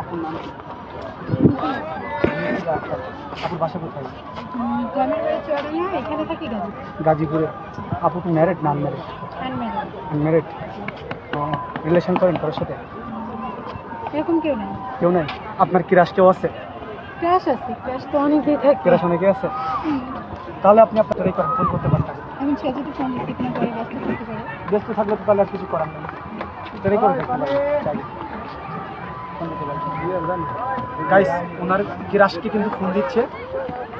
আপুর আপুর বাসা কোথায়? গ্রামের এখানে থাকি গাজীপুরে। আপু কি ম্যারেড না আনম্যারেড আনম্যারেড রিলেশন করেন কারোর সাথে? এরকম কেউ নেই। কেউ নাই? আপনার কি রাশ কেউ আছে? ক্রাশ আছে ক্রাশ তো অনেকেই থাকে। ক্রাশ অনেকে আছে? তাহলে আপনি আপনার ফোন করতে পারতেন। এখন সে যদি ফোন রিসিভ না করে ব্যস্ত থাকতে পারে। ব্যস্ত থাকলে তো তাহলে আর কিছু করার নেই। গাইস ওনার গিরাসকে কিন্তু ফোন দিচ্ছে।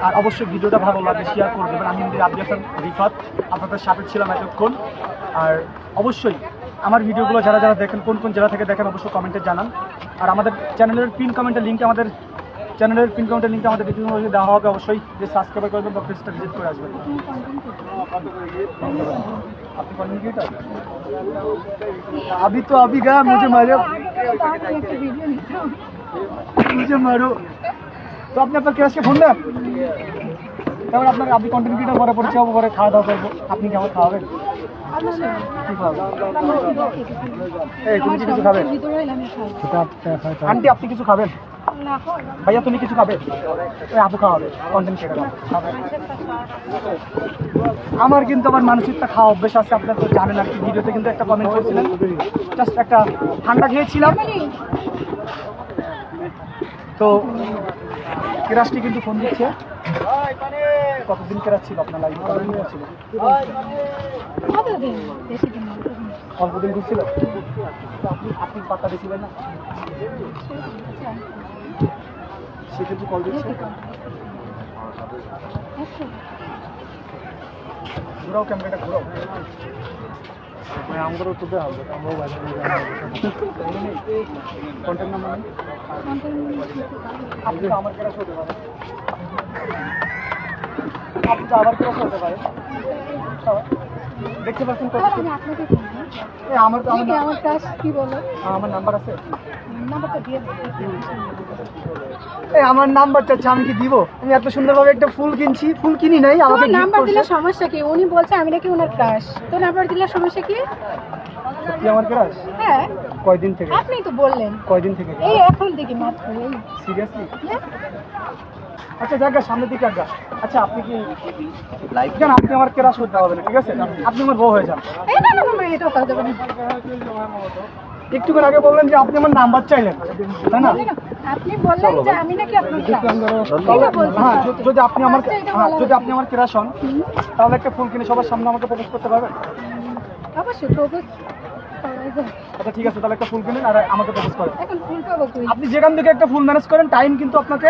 আর অবশ্যই ভিডিওটা ভালো লাগে শেয়ার করে দেবেন। আমি কিন্তু রাব্বি হাসান রিফাত, আপনাদের সাথে ছিলাম এতক্ষণ। আর অবশ্যই আমার ভিডিওগুলো যারা যারা দেখেন, কোন কোন জেলা থেকে দেখেন, অবশ্যই কমেন্টে জানান। আর আমাদের চ্যানেলের পিন কমেন্টের লিঙ্কে আমাদের চ্যানেলের পিন কমেন্টের লিঙ্ক আমাদের ডিসক্রিপশনে দেওয়া হবে অবশ্যই যে সাবস্ক্রাইব করবেন বা পেজটা ভিজিট করে আসবেন তুমি কন্টেন্ট করতে আপনি কন্টেন্ট ক্রিয়েটার अभी तो अभी गया मुझे मारो একটা ভিডিও নিতে হবে मुझे मारो তো আপনি আপনার ক্লাসকে ফোন দেন তারপর আপনার আপনি কন্টেন্ট ক্রিয়েটার পরে পরিচয় হবো পরে খাওয়া দাওয়া করবো আপনি কি আমার খাওয়াবেন কি খাওয়াবেন এই তুমি কি কিছু খাবে ভিতরে হইলে আমি খাই আন্টি আপনি কিছু খাবেন না খাও ভাইয়া, তুমি কিছু খাবে? ওই আপু খাওয়াবে কন্টেন্ট ক্রিয়েটার খাবে আমার কিন্তু আবার মানসিকটা খাওয়া অভ্যেস আছে, আপনারা তো জানেন আর কি, ভিডিওতে কিন্তু একটা কমেন্ট করেছিলেন। জাস্ট একটা ঠান্ডা খেয়েছিলাম। তো কেরাসটি কিন্তু ফোন দিচ্ছে। কতদিন কেরাস ছিল আপনার লাইফে কতদিন ছিল? কতদিন বেশি দিন না অল্প দিন ঘুরছিল আপনি আপনি পাত্তা দিয়েছিলেন না? সে কিন্তু কল দিচ্ছে। ঘুরাও ক্যামেরাটা, ঘুরাও। আমাদেরও তো দেওয়া আমরাও কন্ট্যাক্ট নাম্বার আপনি আমার ক্লাস হতে পারে আপনি আবার ক্লাস হতে পারে দেখতে পাচ্ছেন আমার তো আমার কাজ কি বলো? আমার নাম্বার আছে। নাম্বারটা দিয়ে এই আমার নাম্বার চাচ্ছে আমি কি দিব? আমি এত সুন্দরভাবে একটা ফুল কিনছি। ফুল কিনি নাই আমাকে নাম্বার দিলে সমস্যা কি? উনি বলছে আমি নাকি ওনার ক্রাশ তোর নাম্বার দিলে সমস্যা কি? সত্যি আমার ক্রাশ হ্যাঁ। কয়দিন থেকে? আপনি তো বললেন। কয়দিন থেকে? এই এখন দেখি মাত্র এই। সিরিয়াসলি আচ্ছা জায়গা সামনের দিকে আজ্ঞা আচ্ছা আপনি কি লাইক যান আপনি আমার ক্রাশ করতে হবে না ঠিক আছে? আপনি আমার বউ হয়ে যান। এই না না না, এটা করা যাবে না। একটুক্ষণ আগে বললেন যে আপনি আমার নাম্বার চাইলেন। তাই না? আপনি বললেন যে আমি নাকি হ্যাঁ যদি- যদি আপনি আমার হ্যাঁ যদি আপনি আমার ক্রাশ হন তাহলে একটা ফুল কিনে সবার সামনে আমাকে প্রপোজ করতে পারবেন অবশ্যই প্রপোজ আচ্ছা ঠিক আছে তাহলে একটা ফুল কিনেন আর আমাকে প্রপোজ করেন। এখন ফুল পাবো কই? আপনি যেখান থেকে একটা ফুল ম্যানেজ করেন টাইম কিন্তু আপনাকে